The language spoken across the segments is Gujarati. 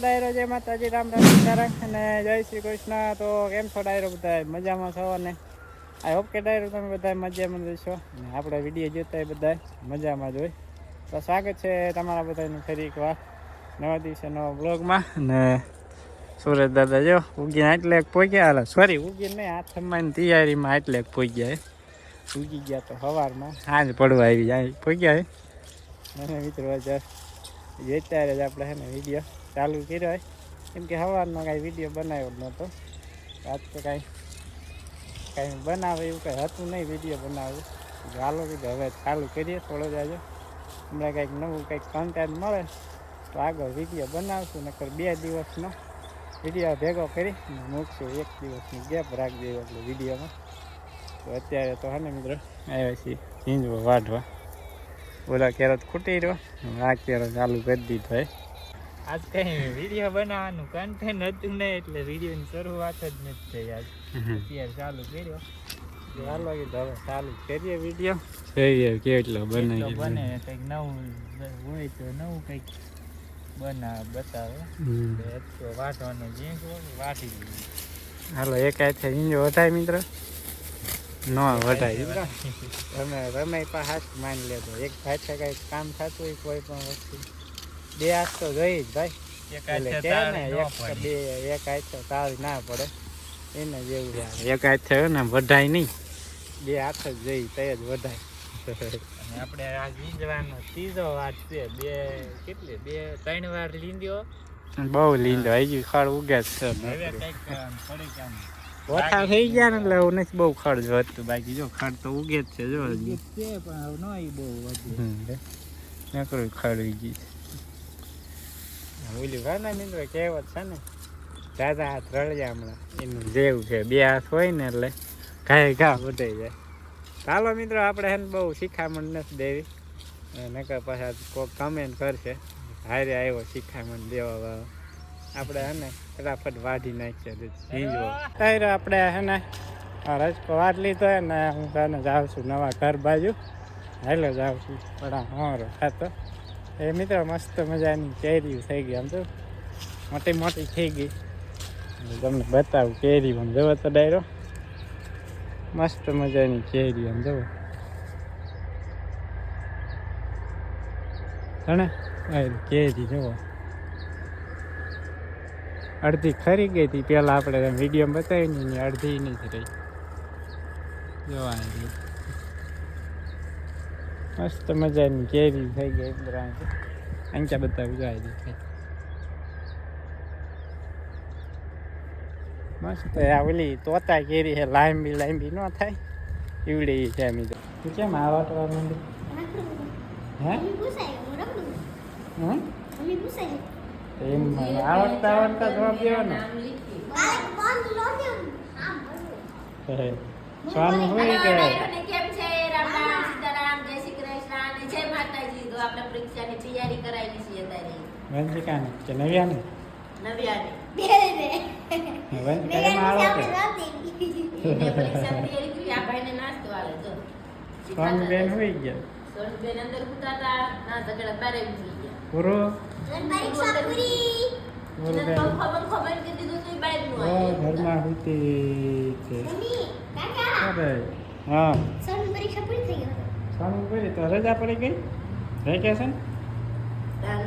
ડાયરો જય માતાજી, રામ રામ સીતારામ અને જય શ્રી કૃષ્ણ. તો કેમ છો ડાયરો બધા મજામાં છો અને આઈ હોપ કે ડાયરો તમે બધા મજામાં જોશો અને આપણે વીડિયો જોતા હોય બધા મજામાં જ હોય. તો સ્વાગત છે તમારા બધાનું ફરી એકવાર નવા દિવસે નવા બ્લોગમાં અને સુરેશ દાદા જો ઉગીને આટલે પહોંચ્યા હાલ સોરી ઉગીને નહીં, હાથ હાથમાં તૈયારીમાં આટલે પહોંચ્યા ઉગી ગયા તો સવારમાં સાંજ પડવા આવી જાય પહોંચ્યા અને મિત્રો અત્યારે જ આપણે છે ને વીડિયો ચાલુ કર્યો હોય કેમ કે સવારનો કાંઈ વીડિયો બનાવ્યો જ નહોતો. આજ તો કાંઈ કાંઈ બનાવે એવું કાંઈ હતું નહીં વીડિયો બનાવવું ચાલો કીધું, હવે ચાલુ કરીએ થોડો જ આજે. હમણાં કંઈક નવું કંઈક કન્ટેન્ટ મળે તો આગળ વીડિયો બનાવશું, નકર બે દિવસનો વીડિયો ભેગો કરી મૂકશું. એક દિવસની ગેપ રાખજો એટલે વિડીયોમાં તો અત્યારે તો હા મિત્રો, આવ્યા છીએ ઝીંજવો વાઢવા. ઓલા કેરત ખૂટી રહ્યો, આ કેરત ચાલુ કરી દીધો હે. આજ કઈ વીડિયો બનાવવાનું કન્ટેન્ટ હતું નહીં એટલે વિડીયોની શરૂઆત જ નથી થઈ આજ. અત્યારે ચાલુ કર્યો. ચાલો કીધું હવે ચાલુ કરીએ વીડિયો જોઈએ કેટલો બને બને કંઈક નવું હોય તો નવું કંઈક બનાવે બતાવે. તો વાટવાનો ઝીંકો વાટી હાલો એક હાથે ઝીંજો વટાય મિત્ર. ન વટાય તમે તમે હાથ માની લેતો એક સાથે કાંઈક કામ થતું હોય કોઈ પણ વસ્તુ. બે હાથ તો જોઈ જ ભાઈ. એટલે કે ને એક બે એક હાથે તાળી ના પડે. એને જેવું એક હાથે હોય ને વઢાય નહીં. બે હાથ જ જોઈ તે જ વઢાય આપણે આ લીંજવાનો ત્રીજો વાર છે. બે કેટલી? બે ત્રણ વાર લીંદ્યો બહુ લીંદો હજી ખડ ઉગે છે ઓછા થઈ ગયા ને એટલે એવું નથી બહુ ખડ વધતું. બાકી જો ખડ તો ઉગે જ છે જો છે પણ હવે બહુ વધુ નકરું ખડ ઉગી ઓલી વાના મિત્રો કહેવત છે ને, દાદા હાથ રળ્યા હમણાં એનું જેવું છે, બે હાથ હોય ને એટલે ઘાય ઘા બધાઈ જાય. ચાલો મિત્રો, આપણે હે બહુ શિખામણ નથી દેવી. નકર પાછા કોઈક કમેન્ટ કરશે, હારે આવ્યો શિખામણ દેવા વાળો. આપણે હે ને ફટાફટ વાઢી નાખીએ ઝીંજવો ત્યારે આપણે હે ને રજકો વાટ લીધો ને, હું તને જાઉં છું નવા ઘર બાજુ. હાલો જાઉં છું, પણ હારો ખાતો. એ મિત્રો મસ્ત મજાની કેરી થઈ ગઈ, આમ તો મોટી મોટી થઈ ગઈ. તમને બતાવું કેરી આમ જવો તો ડાયરો. મસ્ત મજાની કેરી આમ જવો. હણે કેરી જુઓ અડધી ખરી ગઈ હતી, પહેલાં આપણે વીડિયો બતાવી ને અડધી નહીં રહી. જોવા મસ્ત મજાની કેરી થઈ ગઈ બ્રાન્ચ અંચા બધા ઉજાય દેખાય મસ્ત આ ઓલી તોતા કેરી છે લાંબી લાંબી ન થાય એવડી છે એમ તું કેમ આ વાટવા માંડી હે એમ આવડતા આવડતા જવાબ દેવાનો સ્વામી હોય કે કેમ છે રામ રામ સીતારામ જય શ્રી કૃષ્ણ અને જય માતાજી તો આપણે પરીક્ષાની તૈયારી કરાવી છે અત્યારે. વંશિકાને કે નવ્યાને? નવ્યાની. વંશિકા એમાં કે એને તૈયારી કરી. આ ભાઈને નાસ્તો આલે. જો. સ્વાનું બેન હોઈ ગયા? સોનબેન અંદર ઉતારતા ના ઝઘડા બારે ઉઠી ગયા. પૂરો? પરીક્ષા પૂરી પૂરો એને બેન પંખો બંખો બંધ કરી દીધું તો બહારનું ઓ ઘરમાં હોતી છે. અરે હા. સ્વાનું કરી તો રજા પડી ગઈ? વેકેશન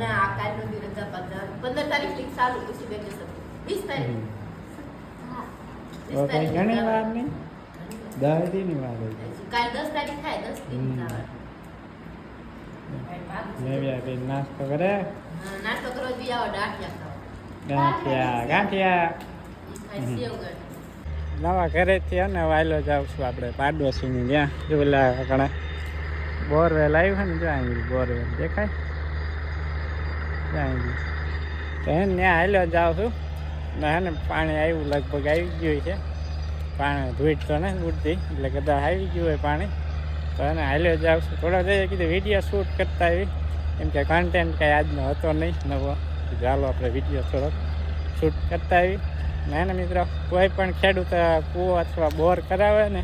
ના આ કાલનો તારીખ ચાલુ પછી વેકેશન તારીખ. તો ઘણી વાર નહીં? દસ દીની વાર કાલ તારીખ થાય નાસ્તો કરે? નાસ્તો કરવા બી આવો ડાઠિયા ગાંઠિયા ગાંઠિયા. નવા ઘરેથી અને વાયલો જાઉં છું આપણે પાડોશીની ત્યાં જો પેલા ઘણા. બોરવેલ આવ્યું છે ને, જો આવી બોરવેલ દેખાય? ત્યાં તો હે ત્યાં હાલ્યો જાઉં છું. ને હે ને, પાણી આવ્યું, લગભગ આવી ગયું છે. પાણી ધોઈટ તો ને ઉડતી. એટલે કદાચ આવી ગયું હોય પાણી. તો એને હાલ્યો જાઉં છું. થોડા જઈએ કીધું, વીડિયો શૂટ કરતા આવી. એમ કે કન્ટેન્ટ કાંઈ આજનો હતો નહીં, નવો. ચાલો આપણે વીડિયો થોડોક શૂટ કરતા આવી. ના ને, મિત્રો, કોઈ પણ ખેડૂત, કૂવો અથવા બોર કરાવે ને,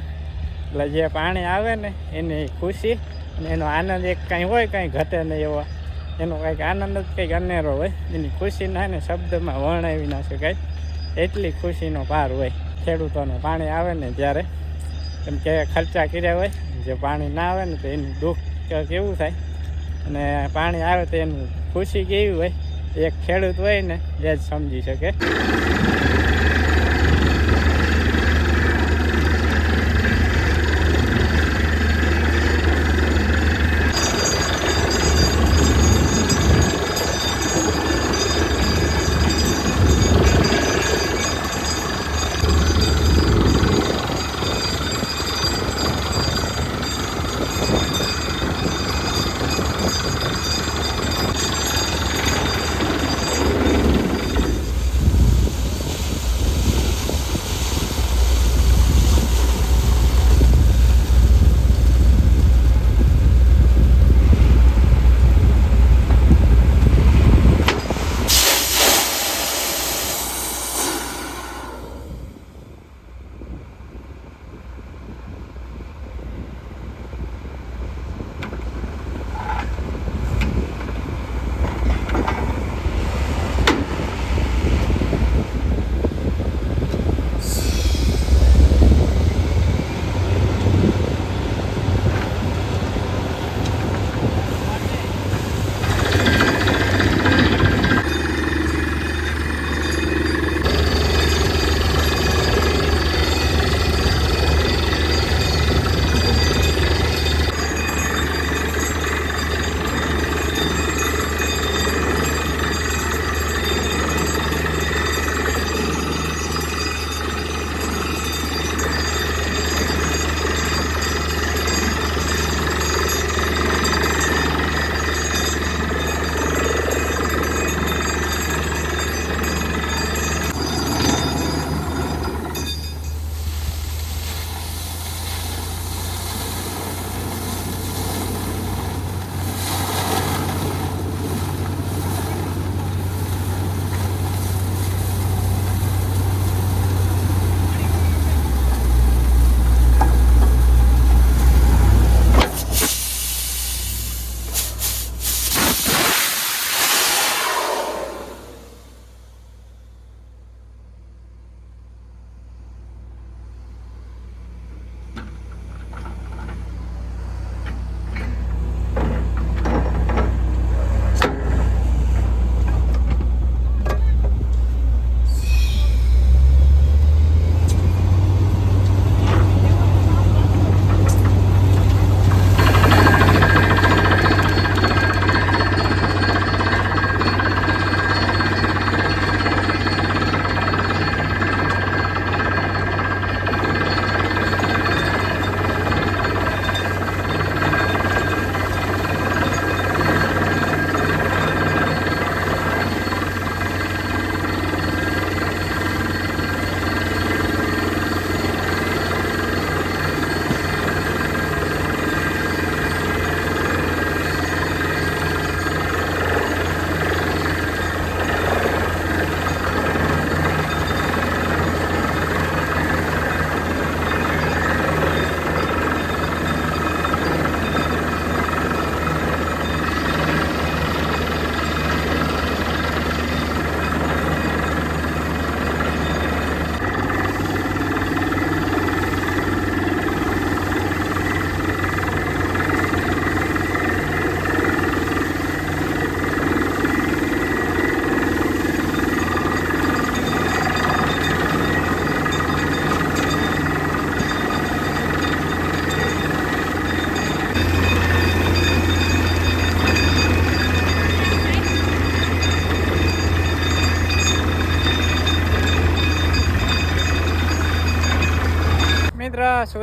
એટલે જે પાણી આવે ને, એની ખુશી અને એનો આનંદ એક કાંઈ હોય, કાંઈ ઘટે નહીં એવો. એનો કંઈક આનંદ જ કંઈક અનેરો હોય. એની ખુશી ના ને શબ્દમાં વર્ણવી ના શકાય. એટલી ખુશીનો પાર હોય. ખેડૂતોને પાણી આવે ને ત્યારે એમ કે ખર્ચા કર્યા હોય, જે પાણી ના આવે ને તો એનું દુઃખ કેવું થાય? અને પાણી આવે તો એનું ખુશી કેવી હોય? એક ખેડૂત હોય ને, એ જ સમજી શકે.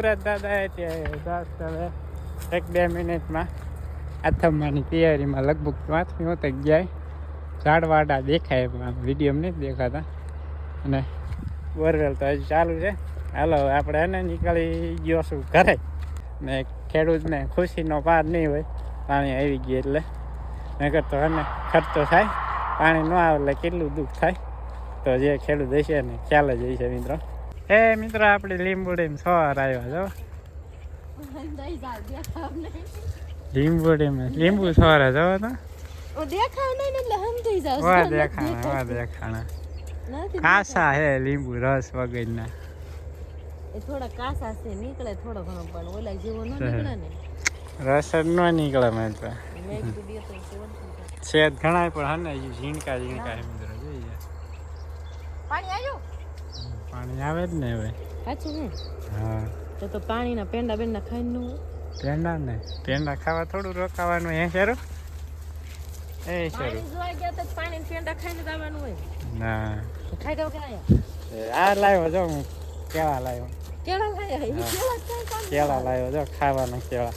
સુરત દાદા જાસ્ત એક બે મિનિટમાં આથમવાની તૈયારીમાં લગભગ પાંચમી હોતે ગયા ઝાડવાડા દેખાય પણ વિડીયોમાં નથી દેખાતા. અને બોરવેલ તો હજી ચાલુ છે. હાલો, આપણે એને નીકળી ગયો છું ઘરે. ને ખેડૂતને ખુશીનો પાર નહીં હોય, પાણી આવી ગયું એટલે. નકર તો એને ખર્ચો થાય. પાણી ન આવે એટલે કેટલું દુઃખ થાય. તો જે ખેડૂત હશે ને, ખ્યાલ જ હશે મિત્રો. એ મિત્રો આપણે લીંબુડીમાં સવાર આવ્યા જો લીંબુડીમાં લીંબુ સવારે જવો તો દેખાણા દેખાણા. કાસા હે લીંબુ રસ વગરના. એ થોડા કાસા છે નીકળે થોડો ઘણો પણ ઓલા જેવો ન નીકળે ને. રસ જ ન નીકળે મેં તો. છેદ ઘણા પણ હને ઝીણકા ઝીણકા હે મિત્રો જોઈએ પાણી આવ્યું પાણી આવે જ ને હવે. સાચું ને? હા. તો તો પાણીના પેંડા બેંડા ખાઈને નું પેંડા ને. પેંડા ખાવા થોડું રોકાવાનું હે શેરો? એ શરૂ. જોઈ ગયા તો પાણી પેંડા ખાઈને જવાનું હોય. ના. ખાઈ દો કે આ લાવ્યો જો હું કેળા લાવ્યો કેળા ખાયા કેળા જ લાવ્યો જો ખાવાના કેળા.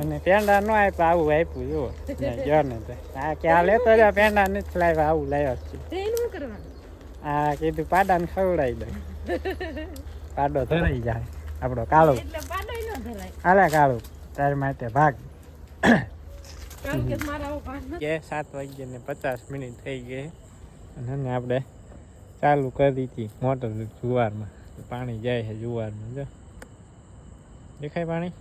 અને પેંડા નો આપ્યા આવું આપ્યું જુઓ. ને ને તે. આ ક્યાં લેતો પેંડા નથી લાવ્યા આવું લાવ્યો જ છું. આ કીધું પાડાને ખવડાવી દે. પાડો ધરાઈ જાય. આપણો કાળો. આલે કાળો તાર માટે ભાગ. કે મારા આવો ભાગ નથી. કે સાત વાગ્યા ને પચાસ મિનિટ થઈ ગઈ. અને આપણે ચાલુ કરી હતી મોટર જુવારમાં. પાણી જાય છે જુવારમાં જો. દેખાય પાણી?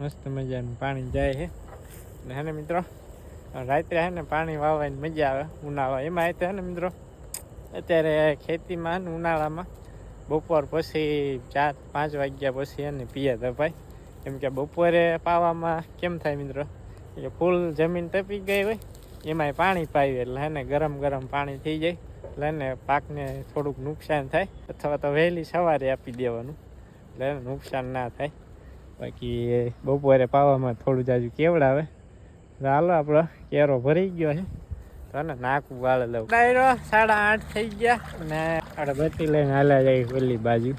મસ્ત મજાનું પાણી જાય છે. ને હે ને મિત્રો? રાત્રે હે ને પાણી વાવવાની મજા આવે, ઉનાળા. એમાં હે ને મિત્રો, અત્યારે ખેતીમાં ઉનાળામાં બપોર પછી ચાર, પાંચ વાગ્યા પછી એને પીએ તપાય કેમ કે બપોરે પાવામાં કેમ થાય મિત્રો? એટલે ફૂલ જમીન તપી ગઈ હોય, એમાંય પાણી પાવી એટલે એને ગરમ ગરમ પાણી થઈ જાય. એટલે એને પાકને થોડુંક નુકસાન થાય, અથવા તો વહેલી સવારે આપી દેવાનું. એટલે નુકસાન ના થાય. બાકી બપોરે પાવામાં થોડું જાજુ કેવડાવે. હાલો આપણો કેરો ભરી ગયો છે. તો ને નાકું વાળે લઉં. ડાયરો સાડા આઠ થઈ ગયા. અને આપણે બત્તી લઈને હાલ્યા જાય ઓલી બાજુ.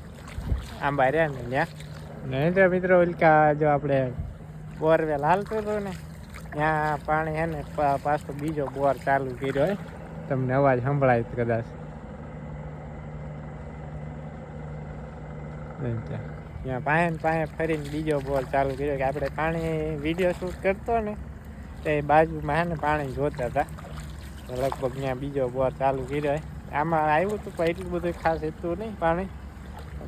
આંબા રહ્યા ને ત્યાં ને તો મિત્રો ઉલ્કા જો આપણે બોરવેલ હાલતું હતું ને ત્યાં પાણી ને પાછો બીજો બોર ચાલુ કર્યો હોય તમને અવાજ સંભળાય કદાચ. ત્યાં પાસે ને પાસે ફરીને બીજો બોર ચાલુ કર્યો કે આપણે પાણી વીડિયો શૂટ કરતો ને તે બાજુમાં હે ને પાણી જોતા હતા. લગભગ ત્યાં બીજો બોર ચાલુ કર્યો આમાં આવ્યું હતું પણ એટલું બધું ખાસ એટલું નહીં પાણી.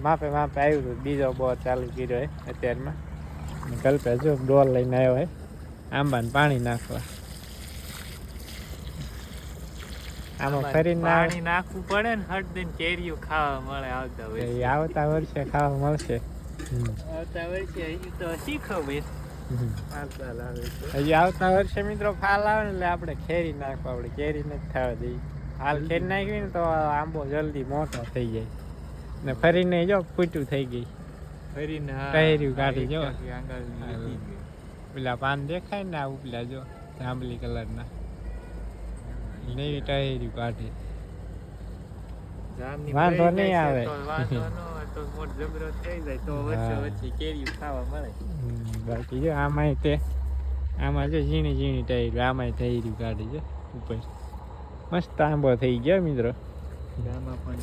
માપે માપે આવ્યું હતું. બીજો બોર ચાલુ કર્યો અત્યારમાં. કલ્પે જો ડોલ લઈને આવ્યો હોય આંબાને પાણી નાખવા. આમાં ફરીને પાણી નાખવું પડે ને હટ દઈને કેરીઓ ખાવા મળે આવતા વર્ષે આવતા વર્ષે ખાવા મળશે. આવતા વર્ષે તો શીખો ભાઈ હજી આવતા વર્ષે મિત્રો ફાલ આવે એટલે આપણે ખેરી નાખવા આપણે કેરી નથી થવા દઈએ હાલ ખેરી નાખવી ને તો આંબો જલ્દી મોટો થઈ જાય. ને ફરીને જો ફૂટ્યું થઈ ગઈ. ફરીને કાઢી જો. પેલા પાન દેખાય ને આ ઉપલા જો જાંબલી કલરના. નવી ટાયરી કાઢી વાંધો નહીં આવે. તો વાંધો તો મોટ જબરો થઈ જાય. તો વચ્ચે વચ્ચે કેરી ખાવા મળે. બાકી જો આમાંય તે આમાં જો ઝીણી ઝીણી ટાયરી આમાંય રહ્યું કાઢી જો ઉપર. મસ્ત આંબો થઈ ગયો મિત્રો. પણ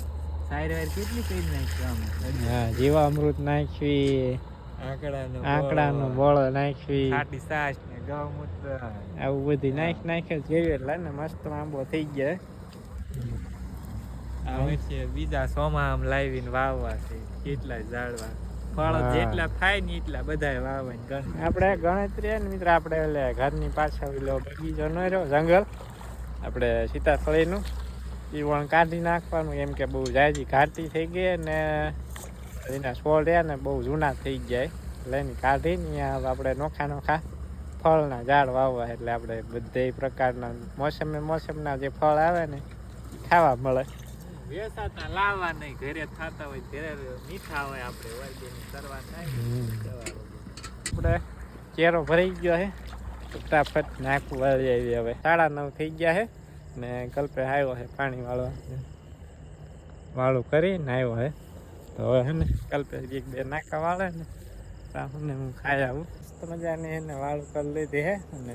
સાઈડ કેટલી કરી નાખ્યું આમાં? હા જીવામૃત નાખવી આંકડાનો બળ. નાખવી. ખાટી છાશ ને ગૌમૂત્ર આવું બધું નાખ નાખે જેવી એટલે ને મસ્ત આંબો થઈ ગયા. આ વર્ષે બીજા સોમાં આમ લાવીને વાવવા છે કેટલા ઝાડવા. ફળ જેટલા થાય ને એટલા બધા વાવવાની આપણે ગણતરી ને મિત્ર આપણે એટલે ઘરની પાછળ પેલો બગીચો ન રહ્યો જંગલ. આપણે સીતાફળીનું એ પણ કાઢી નાખવાનું એમ કે બહુ જાજી ઘાટી થઈ ગઈ ને એના છોડ રહ્યા ને બહુ જૂના થઈ જાય એટલે એની કાઢીને આપણે નોખા નોખા ફળના ઝાડ વાવવા એટલે આપણે બધે પ્રકારના મોસમે મોસમના જે ફળ આવે ને ખાવા મળે. વેસાતા લાવવા નહીં. ઘરે થતા હોય, ઘરે મીઠા હોય આપણે કરવા થાય. આપણે કેરો ભરાઈ ગયો છે ફટાફટ નાખવું વાળી આવી હવે. સાડા નવ થઈ ગયા છે ને કલ્પે આવ્યો છે પાણી વાળવા. વાળું કરીને આવ્યો છે તો હવે છે ને કલ્પે એક બે નાખા વાળે ને ને હું ખાઈ આવું. તો મજાને એને વાળું કરી લીધી છે અને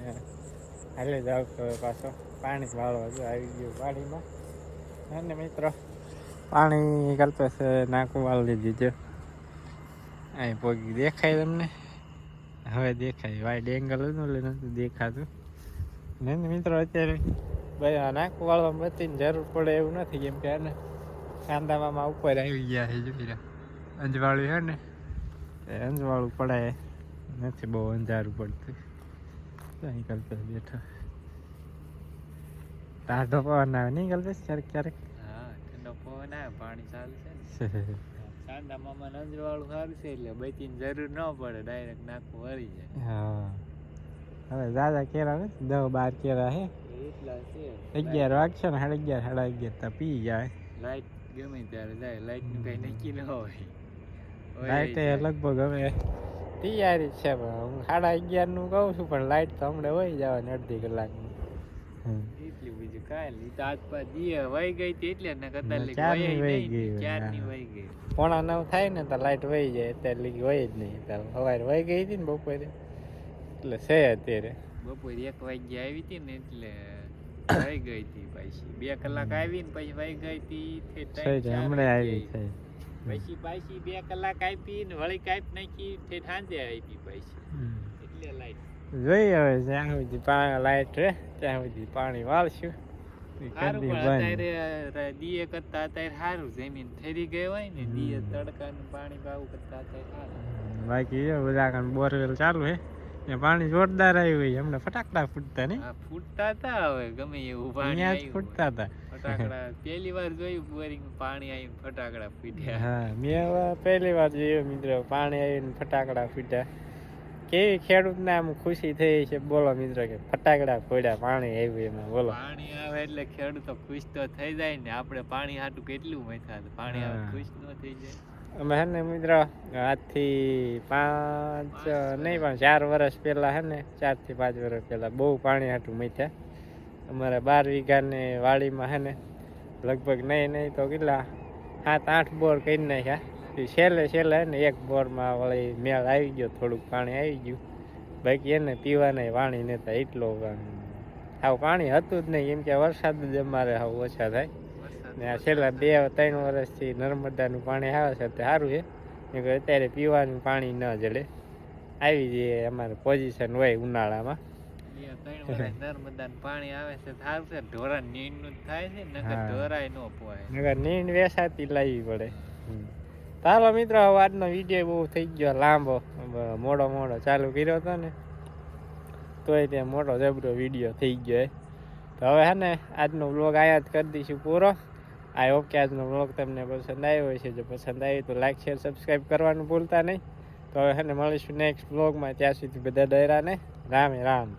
હાલે જાવ પાછો. પાણી વાળવા જો આવી ગયું પાણીમાં અને મિત્રો? પાણી કલ્પે છે નાકું વાળી દીધું. અહીં પોગી દેખાય તમને. હવે દેખાય. વાઈડ એંગલ હતું એટલે નતું દેખાતું. ને મિત્રો, અત્યારે ભાઈ આ નાખું વાળવા બતીને જરૂર પડે એવું નથી કેમ કે આને કાંદામાં ઉપર આવી ગયા છે જોઈ અંજવાળું છે ને? અંજવાળું પડાય. નથી બહુ અંધારું પડતું. અહીં કલ્પેશ બેઠો. ટાઢો પવન આવે નહીં કલ્પેશ ક્યારેક ક્યારેક. હા ઠંડો પવન આવે પાણી ચાલુ છે સાંદા મામા નજર વાળું સારું છે એટલે બચીને જરૂર ન પડે ડાયરેક્ટ નાખવું વળી જાય. હા. હવે દાદા કેરા ને દસ બાર કેરા હે? એટલા છે. અગિયાર વાગશે ને સાડા અગિયાર સાડા અગિયાર તો પી જાય. લાઈટ ગમે ત્યારે જાય લાઈટનું કઈ નક્કી ન હોય. લાઈટ જાય. લગભગ હવે તૈયારી છે પણ હું સાડા અગિયારનું કહું છું પણ લાઈટ તો હમણાં હોય જવાની અડધી કલાકની. એટલું બીજું કાંઈ નહીં. તો આજ પાછ દીએ વહી ગઈ હતી એટલે ને કદાચ ચારની વહી ગઈ ચારની વહી ગઈ. પોણા નવ થાય ને તો લાઈટ વહી જાય. અત્યારે લીધી વહી જ નહીં. ત્યારે સવારે વહી ગઈ હતી ને બપોરે. એટલે છે અત્યારે. બપોરે એક વાગ્યે આવી હતી ને એટલે વહી ગઈ હતી પાછી. બે કલાક આવી ને પછી વહી ગઈ હતી. હમણાં આવી થઈ પછી પાછી બે કલાક આપી ને વળી કાપી નાખી તે સાંજે હતી પાછી. એટલે લાઈટ જોઈએ હવે જ્યાં સુધી પાણી લાઈટ રહે ત્યાં સુધી પાણી વાળશું. દીએ કરતા અત્યારે સારું જમીન ઠરી ગઈ હોય ને દીએ હમ. તડકાનું પાણી પાવું કરતા અત્યારે બાકી બધા કાન બોરવેલ ચાલુ હે ને પાણી જોરદાર આવ્યું હોય હમણાં ફટાકડા ફૂટતા ને ફૂટતા હતા હવે ગમે એવું પાણી આવ્યું ફૂટતા હતા ફટાકડા પહેલી વાર જોયું બોરિંગ પાણી આવીને ફટાકડા ફૂટ્યા. હા મેં પહેલી વાર જોયું મિત્રો. પાણી આવીને ફટાકડા ફૂટ્યા. કેવી ખેડૂતને આમ ખુશી થઈ છે બોલો મિત્રો કે ફટાકડા ફોડ્યા પાણી આવ્યું એમાં બોલો. પાણી આવે એટલે ખેડૂતો ખુશ તો થઈ જાય ને આપણે પાણી હાટું કેટલું મથા પાણી આવે ખુશ ન થઈ જાય. અમે હે ને મિત્રો આજથી પાંચ નહીં પણ ચાર વર્ષ પહેલાં હે ને ચારથી પાંચ વર્ષ પહેલાં બહુ પાણી હાટું મથ્યા અમારે બાર વીઘાની વાડીમાં હે ને લગભગ નહીં નહીં તો કેટલા સાત આઠ બોર કરી નાખ્યા. છેલ્લે છેલ્લે ને એક બોરમાં વળી મેળ આવી ગયો થોડુંક પાણી આવી ગયું. બાકી એને પીવાને પાણી નતા એટલો આવું પાણી હતું જ નહીં કેમ કે વરસાદ જ અમારે આવું ઓછા થાય. ને આ છેલ્લા બે ત્રણ વર્ષથી નર્મદાનું પાણી આવે છે તે સારું છે. કે અત્યારે પીવાનું પાણી ન જડે આવી જઈએ અમારે પોઝિશન હોય ઉનાળામાં. બે ત્રણ વર્ષ નર્મદાનું પાણી આવે છે તો સારું છે. ઢોરા નીંદનું જ થાય છે નકર હા. ઢોરાય ન પોહાય નગર નીંદ વેસાતી લાવવી પડે. ચાલો મિત્રો, હવે આજનો વીડિયો બહુ થઈ ગયો લાંબો. મોડો મોડો ચાલુ કર્યો હતો ને. તોય તે મોટો જબરો વીડિયો થઈ ગયો એ તો હવે હે ને, આજનો વ્લોગ આયા જ કરી દઈશું પૂરો. આઈ હોપ કે આજનો વ્લોગ તમને પસંદ આવ્યો હશે. જો પસંદ આવ્યો તો લાઈક, શેર સબસ્ક્રાઈબ કરવાનું ભૂલતા નહીં. તો હવે હે ને, મળીશું નેક્સ્ટ વ્લોગમાં. ત્યાં સુધી બધા ડયરાને રામે રામ.